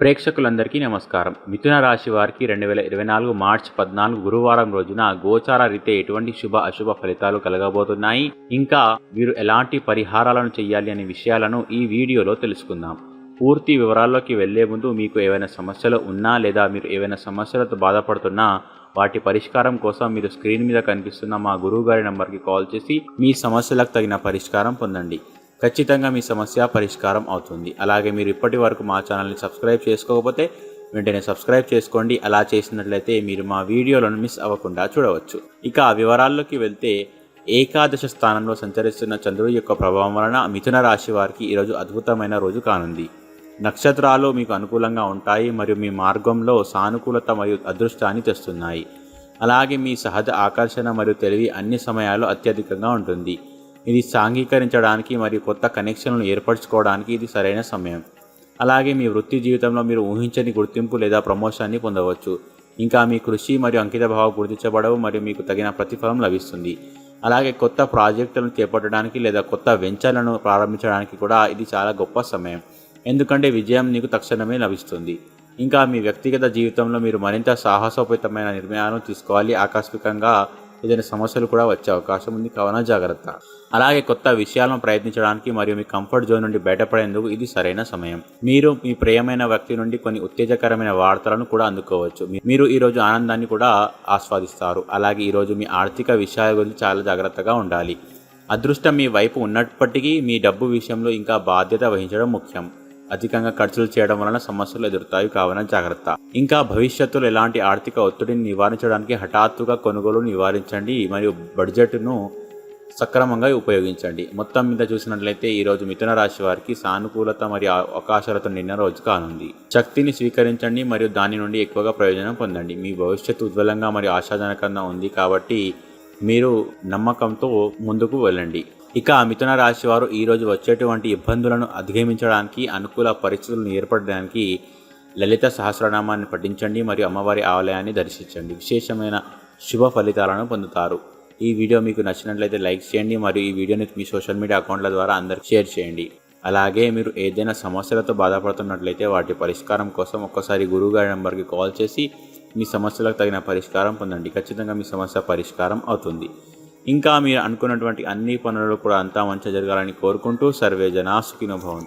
ప్రేక్షకులందరికీ నమస్కారం. మిథున రాశి వారికి రెండు వేల ఇరవై నాలుగు మార్చి పద్నాలుగు గురువారం రోజున గోచార రీతే ఎటువంటి శుభ అశుభ ఫలితాలు కలగబోతున్నాయి? ఇంకా వీరు ఎలాంటి పరిహారాలను చేయాలి అనే విషయాలను ఈ వీడియోలో తెలుసుకుందాం. పూర్తి వివరాల్లోకి వెళ్ళే ముందు మీకు ఏవైనా సమస్యలు ఉన్నా లేదా మీరు ఏవైనా సమస్యలతో బాధపడుతున్నా వాటి పరిష్కారం కోసం మీరు స్క్రీన్ మీద కనిపిస్తున్న మా గురువు గారి నంబర్కి కాల్ చేసి మీ సమస్యలకు తగిన పరిష్కారం పొందండి. ఖచ్చితంగా మీ సమస్య పరిష్కారం అవుతుంది. అలాగే మీరు ఇప్పటి వరకు మా ఛానల్ని సబ్స్క్రైబ్ చేసుకోకపోతే వెంటనే సబ్స్క్రైబ్ చేసుకోండి. అలా చేసినట్లయితే మీరు మా వీడియోలను మిస్ అవ్వకుండా చూడవచ్చు. ఇక ఆ వివరాల్లోకి వెళ్తే ఏకాదశ స్థానంలో సంచరిస్తున్న చంద్రుడి యొక్క ప్రభావం వలన మిథున రాశి వారికి ఈరోజు అద్భుతమైన రోజు కానుంది. నక్షత్రాలు మీకు అనుకూలంగా ఉంటాయి మరియు మీ మార్గంలో సానుకూలత మరియు అదృష్టాన్ని తెస్తున్నాయి. అలాగే మీ సహజ ఆకర్షణ మరియు తెలివి అన్ని సమయాల్లో అత్యధికంగా ఉంటుంది. ఇది సాంఘీకరించడానికి మరియు కొత్త కనెక్షన్లను ఏర్పరచుకోవడానికి ఇది సరైన సమయం. అలాగే మీ వృత్తి జీవితంలో మీరు ఊహించని గుర్తింపు లేదా ప్రమోషన్ని పొందవచ్చు. ఇంకా మీ కృషి మరియు అంకితభావం గుర్తించబడవు మరియు మీకు తగిన ప్రతిఫలం లభిస్తుంది. అలాగే కొత్త ప్రాజెక్టులను చేపట్టడానికి లేదా కొత్త వెంచర్లను ప్రారంభించడానికి కూడా ఇది చాలా గొప్ప సమయం. ఎందుకంటే విజయం నీకు తక్షణమే లభిస్తుంది. ఇంకా మీ వ్యక్తిగత జీవితంలో మీరు మరింత సాహసోపేతమైన నిర్ణయాలను తీసుకోవాలి. ఆకస్మికంగా ఏదైనా సమస్యలు కూడా వచ్చే అవకాశం ఉంది. కావున జాగ్రత్త. అలాగే కొత్త విషయాలను ప్రయత్నించడానికి మరియు మీ కంఫర్ట్ జోన్ నుండి బయటపడేందుకు ఇది సరైన సమయం. మీరు మీ ప్రియమైన వ్యక్తి నుండి కొన్ని ఉత్తేజకరమైన వార్తలను కూడా అందుకోవచ్చు. మీ- మీరు ఈరోజు ఆనందాన్ని కూడా ఆస్వాదిస్తారు. అలాగే ఈరోజు మీ ఆర్థిక విషయాల గురించి చాలా జాగ్రత్తగా ఉండాలి. అదృష్టం మీ వైపు ఉన్నప్పటికీ మీ డబ్బు విషయంలో ఇంకా బాధ్యత వహించడం ముఖ్యం. అధికంగా ఖర్చులు చేయడం వలన సమస్యలు ఎదురుతాయి. కావున జాగ్రత్త. ఇంకా భవిష్యత్తులో ఎలాంటి ఆర్థిక ఒత్తిడిని నివారించడానికి హఠాత్తుగా కొనుగోలు నివారించండి. మరియు బడ్జెట్ను సక్రమంగా ఉపయోగించండి. మొత్తం మీద చూసినట్లయితే ఈరోజు మిథున రాశి వారికి సానుకూలత మరియు అవకాశాలతో నిన్న రోజు కానుంది. శక్తిని స్వీకరించండి మరియు దాని నుండి ఎక్కువగా ప్రయోజనం పొందండి. మీ భవిష్యత్తు ఉజ్వలంగా మరియు ఆశాజనకంగా ఉంది కాబట్టి మీరు నమ్మకంతో ముందుకు వెళ్ళండి. ఇక మిథున రాశి వారు ఈరోజు వచ్చేటువంటి ఇబ్బందులను అధిగమించడానికి అనుకూల పరిస్థితులను ఏర్పడడానికి లలిత సహస్రనామాన్ని పఠించండి మరియు అమ్మవారి ఆలయాన్ని దర్శించండి. విశేషమైన శుభ ఫలితాలను పొందుతారు. ఈ వీడియో మీకు నచ్చినట్లయితే లైక్ చేయండి మరియు ఈ వీడియోని మీ సోషల్ మీడియా అకౌంట్ల ద్వారా అందరికి షేర్ చేయండి. అలాగే మీరు ఏదైనా సమస్యలతో బాధపడుతున్నట్లయితే వాటి పరిష్కారం కోసం ఒక్కసారి గురువుగారి నెంబర్కి కాల్ చేసి మీ సమస్యలకు తగిన పరిష్కారం పొందండి. ఖచ్చితంగా మీ సమస్య పరిష్కారం అవుతుంది. ఇంకా మీరు అనుకున్నటువంటి అన్ని పనులు కూడా అంతా మంచిగా జరగాలని కోరుకుంటూ సర్వే జనా సుఖినో భవంతు.